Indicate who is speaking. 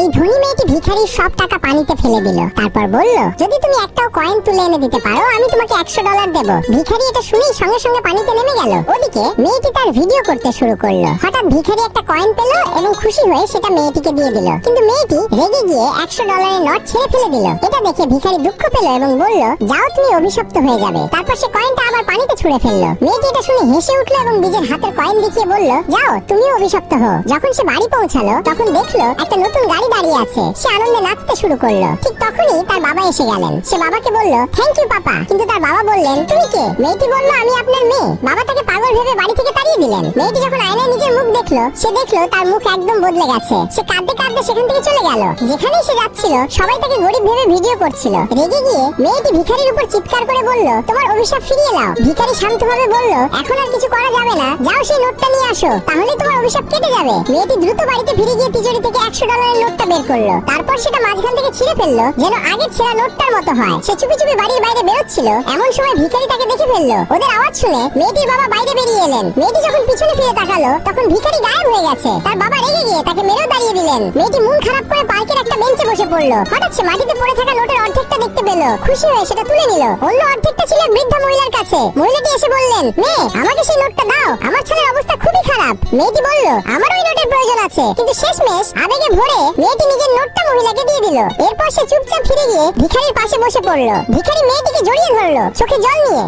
Speaker 1: এই ধনী মেয়েটি ভিখারির সব টাকা পানিতে ফেলে দিল। তারপর বলল, যদি তুমি একটাও কয়েন তুলে এনে দিতে পারো, আমি তোমাকে একশো ডলার দেবো। ভিখারি এটা শুনেই সঙ্গে সঙ্গে পানিতে নেমে গেল। ওদিকে মেয়েটি তার ভিডিও করতে শুরু করল। হঠাৎ ভিখারি একটা কয়েন পেল এবং খুশি হয়ে সেটা মেয়েটিকে দিয়ে দিল। কিন্তু মেয়েটি রেগে গিয়ে একশো ডলারের নোট ছেড়ে ফেলে দিল। এটা দেখে ভিখারি দুঃখ পেল এবং বলল, যাও তুমি অভিশপ্ত হয়ে যাবে। তারপর সে কয়েনটা আবার পানিতে ছুঁড়ে ফেলল। মেয়েটি এটা শুনে হেসে উঠল এবং নিজের হাতের কয়েন দেখিয়ে বলল, যাও, তুমিও অভিশপ্ত হো যখন সে বাড়ি পৌঁছালো, তখন দেখল একটা নতুন গাড়ি দাঁড়িয়ে আছে। সে আনন্দে নাচতে শুরু করল। ঠিক তখনই তার বাবা এসে গেলেন। সে বাবাকে বলল থ্যাংক ইউ পাপা। কিন্তু তার বাবা বললেন, তুমি কে? মেয়েটি বলল, আমি আপনার মেয়ে। বাবা তাকে পাগল বাড়ি থেকে তাড়িয়ে দিলেন। মেয়েটি যখন আয়নায় নিজের মুখ দেখল, সে দেখল তার মুখ একদম বদলে গেছে। সে কাঁদতে কাঁদতে সেখান থেকে চলে গেল। যেখানেই সে যাচ্ছিল, সবাই তাকে গরিব ভেবে ভিডিও করছিল। রেগে গিয়ে মেয়েটি ভিখারির উপর চিৎকার করে বলল, তোমার অভিশাপ ফিরিয়ে নাও। ভিখারি শান্তভাবে বলল, এখন আর কিছু করা যাবে না। যাও সেই নোটটা নিয়ে আসো। তাহলেই তোমার অভিশাপ কেটে যাবে। মেয়েটি দ্রুত বাড়িতে ফিরে গিয়ে তিজোরি থেকে একশো ডলারের নোটটা বের করল। তারপর সেটা মাঝখান থেকে ছিঁড়ে ফেলল, যেন আগের ছেঁড়া নোটটার মতো হয়। সে চুপি চুপি বাড়ির বাইরে বেরোচ্ছিল। এমন সময় ভিখারি তাকে দেখে ফেলল। ওদের আওয়াজ শুনে মেয়েটির বাবা বাইরে বেরিয়ে এলেন। মেয়েটি যখন পিছনে ফিরে তাকালো, তখন ভিখারি গায়েব হয়ে গেছে। তার বাবা রেগে গিয়ে তাকে মেরেও দাঁড়িয়ে দিলেন। মেয়েটি মন খারাপ করে পার্কের একটা বেঞ্চে বসে পড়ল। হঠাৎ সে মাটিতে পড়ে থাকা নোটের অর্ধেকটা দেখতে পেল। খুশি হয়ে সেটা তুলে নিল। অন্য অর্ধেকটা ছিল বৃদ্ধা মহিলার কাছে। মহিলাটি এসে বললেন, মেয়ে, আমাকে সেই নোটটা দাও। আমার ছেলের অবস্থা খুবই খারাপ। মেয়েটি বলল আমার ওই নোটের প্রয়োজন আছে। কিন্তু শেষমেশ আবেগে ভরে মেয়েটি নিজের নোটটা মহিলাকে দিয়ে দিল। এরপর সে চুপচাপ ফিরে গিয়ে ভিখারির পাশে বসে পড়ল। ভিখারি মেয়েটিকে জড়িয়ে ধরলো, চোখে জল নিয়ে।